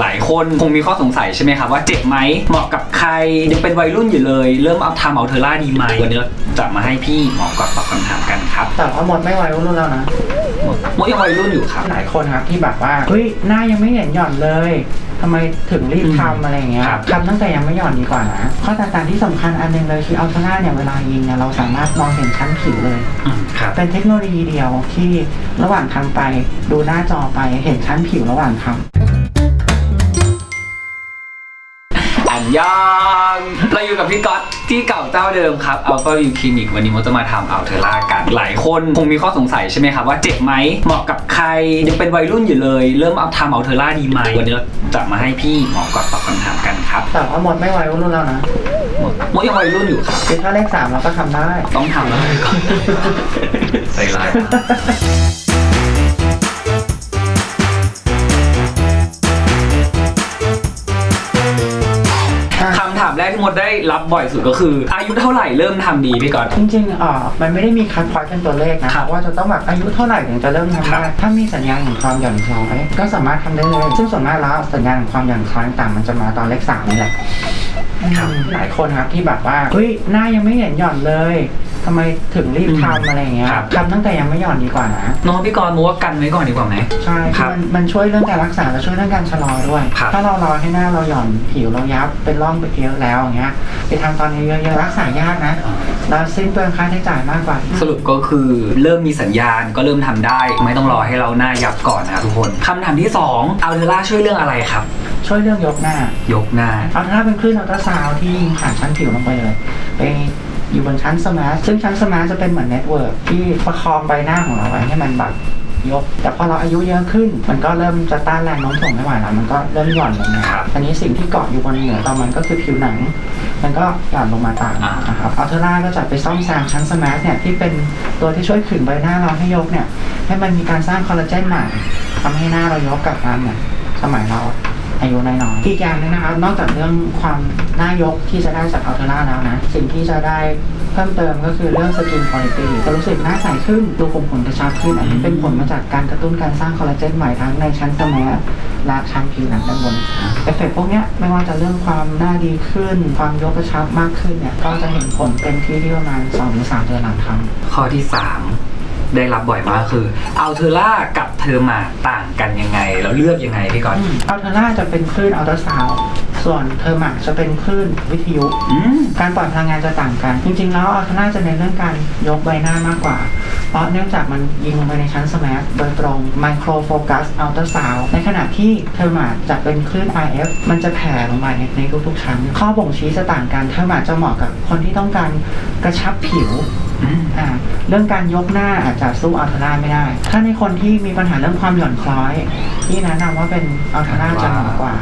หลายคนคงมีข้อสงสัยใช่ไหมครับว่าเจ็บไหมเหมาะกับใครยังเป็นวัยรุ่นอยู่เลย เริ่มเอาทำเอาเทอร่าดีไหมวันนี้เราจะมาให้พี่หมอกอดตอบคำถามกันครับแต่ว่าหมดไม่ไหวรุ่นแล้วนะหมดหมดยังวัยรุ่นอยู่ครับ หลายคนครับที่แบบว่าเฮ้ยหน้ายังไม่เห็นหย่อนเลยทำไมถึงรีบอืมทำอะไรอย่างเงี้ยครับ ทำตั้งแต่ยังไม่หย่อนดีกว่านะข้อแตกต่างที่สำคัญอันหนึงเลยคืออัลตร้าเนี่ยเวลายิงเนี่ยเราสามารถมองเห็นชั้นผิวเลย อืมครับ เป็นเทคโนโลยีเดียวที่ระหว่างทำไปดูหน้าจอไปเห็นชั้นผิวระหว่างทำ อันยองเราอยู่กับพี่ก๊อตที่เก่าเจ้าเดิมครับอัลฟาวิวคลินิกวันนี้มดจะมาทำอัลเทอร่ากัน หลายคนคงมีข้อสงสัยใช่ไหมครับว่าเจ็บไหมเหมาะกับใครยังเป็นวัยรุ่นอยู่เลย เริ่มเอาทำอัลเทอร่าดีไหมวันนี้เราจะมาให้พี่หมอกอดตอบคำถามกันครับแต่ว่าหมดไม่ไหวรุ่นแล้วนะหมดหมดยังวัยรุ่นอยู่ครับคือถ้าเลขสามเราก็ทำได้ ต้องทำแล้วก่อนใส่ลาย รกที่มดได้รับบ่อยสุดก็คือ อายุเท่าไหร่เริ่มทำดีพี่ก๊อต จริงๆอ่ามันไม่ได้มีคัดพอยต์เป็นตัวเลขนะครับว่าจะต้องแบบอายุเท่าไหร่ถึงจะเริ่มทำครัได้บถ้ามีสัญญาณของความหย่อนคล้อยก็สามารถทำได้เลย ซึ่งส่วนมากแล้วสัญญาณของความหย่อนคล้อยต่างๆมันจะมาตอนเลขสามนี่แหละครับอืมหลายคนครับที่แบบว่าเฮ้ยหน้ายังไม่เห็นหย่อนเลย ทำไมถึงรีบทำอะไรอย่างเงี้ยครับ ทำตั้งแต่ยังไม่หย่อนดีกว่านะน้องพี่กรณ์มัวากันไว้ก่อนดีกว่าไหม ใช่ครับมันมันช่วยเรื่องการรักษาและช่วยเรื่องการชะลอด้วย ครับ ถ้าเรารอให้หน้าเราหย่อนผิวเรายับเป็นร่องไปเยอะแล้วอย่างเงี้ยไปทำตอนนี้เยอะๆรักษายากนะแล้วสิ้นเปลืองค่าใช้จ่ายมากกว่า สรุปก็คือเริ่มมีสัญญาณก็เริ่มทำได้ ไม่ต้องรอให้เราหน้ายับก่อนนะครับทุกคนคำถามที่2อัลเทอร่าช่วยเรื่องอะไรครับ ช่วยเรื่องยกหน้า ยกหน้าอัลตราเป็นคลื่นอัลตราซาวด์ที่ยิงผ่านชั้นผิวลงไปเลย ไป อยู่บนชั้นสมาร์ทซึ่งชั้นสมาร์ทจะเป็นเหมือนเน็ตเวิร์กที่ประคองใบหน้าของเราไว้ให้มันแบบยก แต่พอเราอายุเยอะขึ้น มันก็เริ่มจะต้านแรงโน้มถ่วงไม่ไหวแล้วมันก็เริ่มหย่อนลงนะครับอันนี้สิ่งที่เกาะอยู่บนเหนือต่อมันก็คือผิวหนัง มันก็หย่อนลงมาตามอ่านนะครับอัลเทอร่าก็จะไปซ่อมแซมชั้นสมาร์ทเนี่ยที่เป็นตัวที่ช่วยขึงใบหน้าเราให้ยกเนี่ยให้มันมีการสร้างคอลลาเจนใหม่ทำให้หน้าเรายกกลับมาเหมือนสมัยเรา อายุน้อยๆอีกอย่างหนึงนะครับนอกจากเรื่องความน่ายกที่จะได้จากอัลเทอร่าแล้วนะ สิ่งที่จะได้เพิ่มเติมก็คือเรื่องสกินคุณภาพจะรู้สึกหน้าใสขึ้นดูคมขนกระชับขึ้นอันนี้เป็นผลมาจากการกระตุ้นการสร้างคอลลาเจนใหม่ทั้งในชั้นสมาร์ทและชั้นผิวหนังด้านบนเอฟเฟกต์พวกเนี้ยไม่ว่าจะเรื่องความหน้าดีขึ้น ความยกกระชับมากขึ้นเนี่ยก็จะเห็นผลเต็มที่ที่ประมาณ2หรือ3เดือนหลังทำ ข้อที่ 3 ได้รับบ่อยมากคืออัลเทอร่ากับเทอร์มาต่างกันยังไงแล้ว เลือกยังไงพี่ก๊อตอัลเทอร่าจะเป็นคลื่นอัลตราซาวด์ส่วนเทอร์มาจะเป็นคลื่นวิทยุ อืม การปล่อยพลังงานจะต่างกัน จริงๆ แล้วอัลเทอร่าจะในนเรื่องการยกใบหน้ามากกว่า เพราะเนื่องจากมันยิงลงไปในชั้นสมาร์ทโดยตรงไมโครโฟกัสอัลตราซาวในขณะที่เทอร์มาจะเป็นคลื่น RF มันจะแผ่ลงไปในทุกๆชั้น ข้อบ่งชี้จะต่างกันเทอร์มาจะเหมาะกับคนที่ต้องการกระชับผิว อืมอ่าเรื่องการยกหน้าอาจจะสู้อัลเทอร่าไม่ได้ ถ้าในคนที่มีปัญหาเรื่องความหย่อนคล้อยที่แนะนำว่าเป็นอัลเทอร่าจะเหมาะกว่า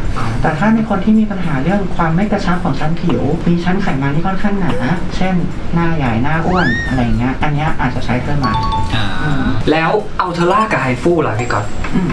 แต่ถ้าในคนที่มีปัญหาเรื่องความไม่กระชับของชั้นผิว มีชั้นไขมันที่ค่อนข้างหนา เช่น หน้าใหญ่หน้าอ้วนอะไรอย่างเงี้ย อันเนี้ยอาจจะใช้เครื่องหมายอ่าอืมแล้วอัลเทอร่ากับไฮฟูล่ะพี่ก๊อตอัล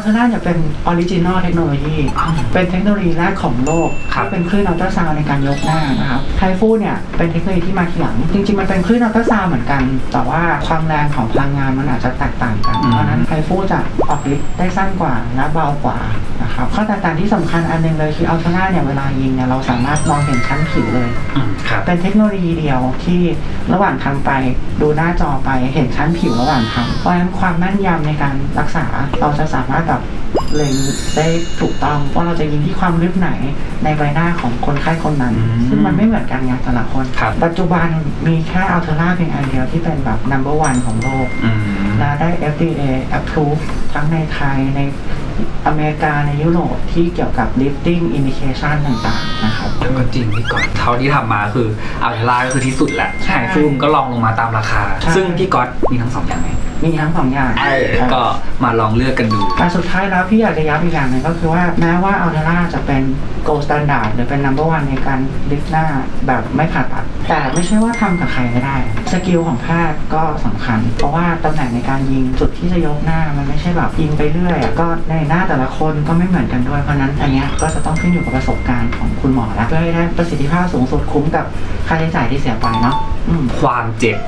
เทอร่าเนี่ยเป็นออริจินอลเทคโนโลยีอ้าวเป็นเทคโนโลยีแรกของโลก ครับที่เป็นคลื่นอัลตราซาวด์ในการยกหน้านะครับ ไทฟูเนี่ยเป็นเทคโนโลยีที่มาทีหลัง จริง ๆ มันเป็นคลื่นอัลตราซาวด์เหมือนกัน แต่ว่าความแรงของพลังงานมันอาจจะแตกต่างกัน เพราะฉะนั้นไทฟูจะออกฤทธิ์ได้สั้นกว่าและเบากว่านะครับข้อแตกต่างที่สำคัญอันหนึงเลยคืออัลเทอร่าเนี่ยเวลายิงเนี่ยเราสามารถมองเห็นชั้นผิวเลยอืมครับเป็นเทคโนโลยีเดียวที่ระหว่างทำไปดูหน้าจอไปเห็นชั้นผิวระหว่างทำเพราะฉะนั้นความแม่นยำในการรักษาเราจะสามารถแบบเล็งได้ถูกต้องว่าเราจะยิงที่ความลึกไหนในใบหน้าของคนไข้คนนั้นอืมซึ่งมันไม่เหมือนกันไงแต่ละคน ครับ ปัจจุบันมีแค่อัลเทอร่าเพียงอันเดียวที่เป็นแบบ number one ของโลกอืมและได้ FDA approve ทั้งในไทยในอเมริกาในยุโรปที่เกี่ยวกับ lifting indication ต่างๆนะครับ ก็จริงพี่ก๊อตเท่าที่ทำมาคืออัลเทอร่าก็คือที่สุดแหละใช่ไฮฟูมก็ลองลงมาตามราคา ใช่ ซึ่งพี่ก๊อตมีทั้งสองอย่างไหม มีทั้งสองอย่างเออก็มาลองเลือกกันดู แต่สุดท้ายแล้วพี่อยากจะย้ำอีกอย่างหนึ่งก็คือว่าแม้ว่าอัลเทราจะเป็น gold standard หรือเป็น number one ในการลิฟต์หน้าแบบไม่ผ่าตัด แต่ไม่ใช่ว่าทำกับใครไม่ได้ สกิลของแพทย์ก็สำคัญ เพราะว่าตำแหน่งในการยิงจุดที่จะยกหน้ามันไม่ใช่แบบยิงไปเรื่อยอะก็ในหน้าแต่ละคนก็ไม่เหมือนกันด้วยเพราะฉะนั้นอันเนี้ยก็จะต้องขึ้นอยู่กับประสบการณ์ของคุณหมอแล้วเพื่อให้ได้ประสิทธิภาพสูงสุดคุ้มกับค่าใช้จ่ายที่เสียไปเนาะอืม ความเจ็บ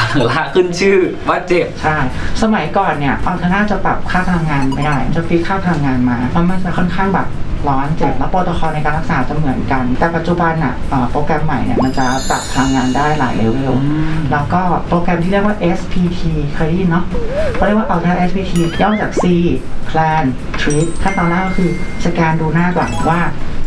อัลเทอร่าขึ้นชื่อว่าเจ็บ ใช่ สมัยก่อนเนี่ยอัลเทอร่าจะปรับค่าพลังงานไม่ได้ จะฟีดค่าพลังงานมา เพราะมันจะค่อนข้างแบบร้อนเจ็บแล้วโปรโตคอลในการรักษาจะเหมือนกัน แต่ปัจจุบันอะเอ่อโปรแกรมใหม่เนี่ยมันจะปรับพลังงานได้หลายเลเวลอืม แล้วก็โปรแกรมที่เรียกว่า SPT เคยได้ยินเนาะเขาเรียกว่า Ultra SPT ย่อมาจาก C Plan Treat ขั้นตอนแรกก็คือสแกนดูหน้าก่อนว่า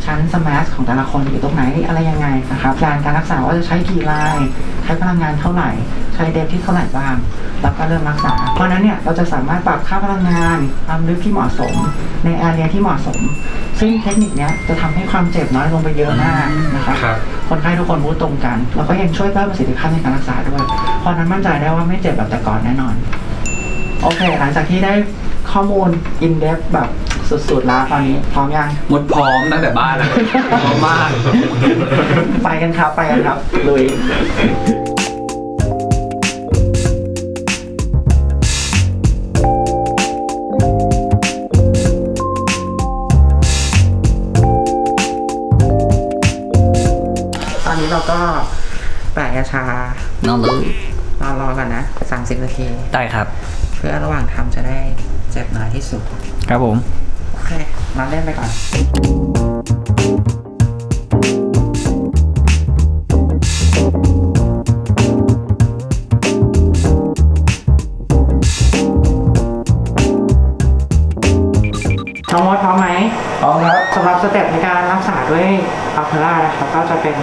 ชั้นสมาร์ทของแต่ละคนอยู่ตรงไหนอะไรยังไงนะครับการการรักษาว่าจะใช้กี่ลาย ใช้พลังงานเท่าไหร่ ใช้เดฟที่เท่าไหร่บ้าง แล้วก็เริ่มรักษา เพราะฉะนั้นเนี่ยเราจะสามารถปรับค่าพลังงาน ความลึกที่เหมาะสม ในแอเรียที่เหมาะสม ซึ่งเทคนิคเนี้ยจะทำให้ความเจ็บน้อยลงไปเยอะมากนะครับครับคนไข้ทุกคนรู้ตรงกัน แล้วก็ยังช่วยเพิ่มประสิทธิภาพในการรักษาด้วย เพราะฉะนั้นมั่นใจได้ว่าไม่เจ็บแบบแต่ก่อนแน่นอน โอเค หลังจากที่ได้ข้อมูลอินเด h แบบสุดๆแล้วตอนนี้พร้อมยังหมดพร้อมตั้งแต่บ้านแล้วพร้อมมาก ไปกันครับ ไปกันครับลุย ตอนนี้เราก็แปะยาชานอนเลยรอรอกันนะ30นาที ได้ครับ เพื่อระหว่างทำจะได้เจ็บน้อยที่สุด ครับผม โอเค มาเล่นไปก่อนน้ อัลเทอร่านะครับก็จะเป็น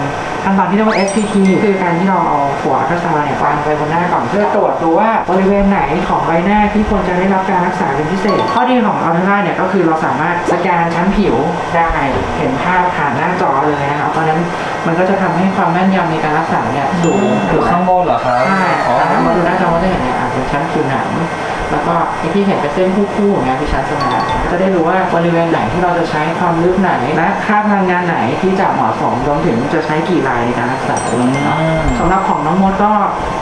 ขั้นตอนที่เรียกว่า SPT คือการที่เราเอาหัวอัลตราซาวน์เนี่ยวางไปบนหน้าก่อนเพื่อตรวจดูว่าบริเวณไหนของใบหน้าที่ควรจะได้รับการรักษาเป็นพิเศษ ข้อดีของอัลเทอร่าเนี่ยก็คือเราสามารถสแกนชั้นผิวได้เห็นภาพผ่านหน้าจอเลยนะครับเพราะฉะนั้นมันก็จะทำให้ความแม่นยำในการรักษาเนี่ยสูงอยู่ข้างบนเหรอครับใช่อ๋อถ้ามาดูหน้าจอก็จะเห็นเนี่ยอาจเป็นชั้นผิวหนัง แล้วก็ไอ้ที่เห็นเป็นเส้นคู่ๆอย่างเงี้ยคือชั้นสมาร์ทจะได้รู้ว่าบริเวณไหนที่เราจะใช้ความลึกไหนและค่าพลังงานไหนที่จะเหมาะสมรวมถึงจะใช้กี่ลายในการรักษาด้วยเนาะสำหรับของน้องมดก็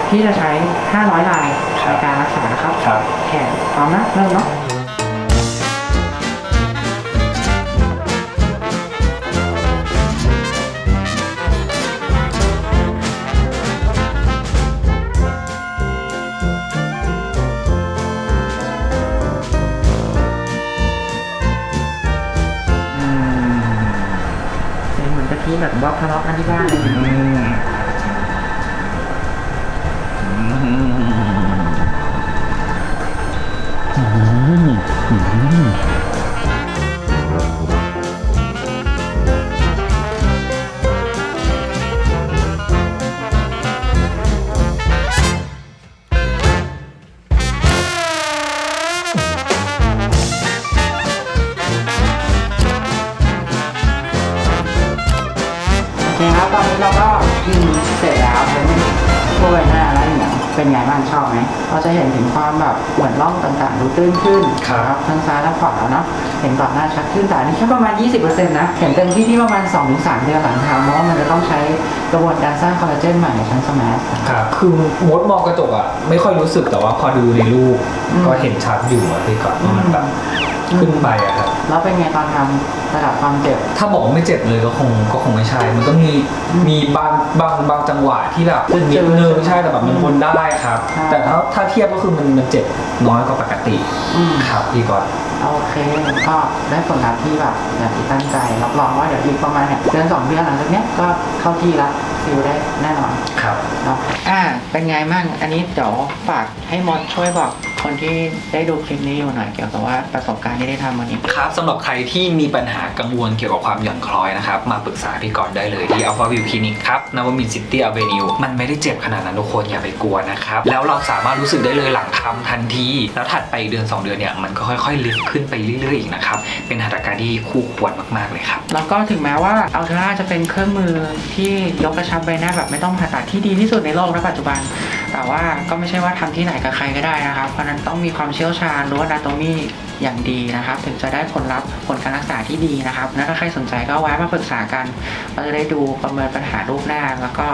ที่จะใช้ 500 ลายในการรักษานะครับครับแขนพร้อมนะเริ่มเนาะ เมือกะทิแบบว่าทะเลาะกันที่บ้านเลยโเนี่ยเป็นไงบ้างชอบไหมเราจะเห็นถึงความแบบเหมือนร่องต่างๆดูตื้นขึ้นครับทั้งซ้ายและขวาเนาะเห็นก่อนหน้าชัดขึ้นแต่อันนี่แค่ประมาณ 20%นะเห็นเต็มที่ที่ประมาณ 2-3 เดือนหลังทำเพราะว่ามันจะต้องใช้กระบวนการสร้างคอลลาเจนใหม่ในชั้นสมาร์ทครับคือมดมองกระจกอะไม่ค่อยรู้สึกแต่ว่าพอดูในรูปอืมก็เห็นชัดอยู่อะพี่ก่อนว่ามันแบบ ขึ้นไปอะครับ แล้วเป็นไงตอนทำระดับความเจ็บ ถ้าบอกว่าไม่เจ็บเลยก็คงก็คงไม่ใช่ มันก็มีมีบางบางบางจังหวะที่แบบเจ็บนิดนึงใช่แต่แบบมันทนได้ครับ ใช่ แต่ถ้าถ้าเทียบก็คือมันมันเจ็บน้อยกว่าปกติอืม ครับพี่ก่อน โอเคก็ได้ผลลัพธ์ที่แบบอย่างที่ตั้งใจรับรองว่าเดี๋ยวอีกประมาณเนี่ยเดือนสองเดือนหลังจากเนี้ยก็เข้าที่ละฟิลได้แน่นอนครับ เนาะอ่า เป็นไงมั่งอันนี้เดี๋ยวฝากให้มดช่วยบอก คนที่ได้ดูคลิปนี้อยู่หน่อยเกี่ยวกับว่าประสบการณ์ที่ได้ทำวันนี้ ครับสำหรับใครที่มีปัญหากังวลเกี่ยวกับความหย่อนคล้อยนะครับ มาปรึกษาพี่กรณ์ได้เลยที่ Alpha View Clinic ครับนวมินซิตี้อเวนิวมันไม่ได้เจ็บขนาดนั้นทุกคนอย่าไปกลัวนะครับ แล้วเราสามารถรู้สึกได้เลยหลังทำทันที แล้วถัดไปเดือน 2 เดือนเนี่ยมันก็ค่อยๆลิฟต์ขึ้นไปเรื่อยๆอีกนะครับเป็นหัตถการที่คู่ควรมากๆเลยครับ แล้วก็ถึงแม้ว่าอัลเทราจะเป็นเครื่องมือที่ยกกระชับใบหน้าแบบไม่ต้องผ่าตัดที่ดีที่สุดในโลกในปัจจุบัน แต่ว่าก็ไม่ใช่ว่าทำที่ไหนกับใครก็ได้นะครับ เพราะนั้นต้องมีความเชี่ยวชาญรู้ว่านาโตมีอย่างดีนะครับ ถึงจะได้ผลลัพธ์ผลการรักษาที่ดีนะครับและถ้าใครสนใจก็แวะมาปรึกษากันเราจะได้ดูประเมินปัญหารูปหน้า แล้วก็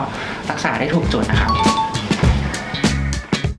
รักษาได้ถูกจุดนะครับ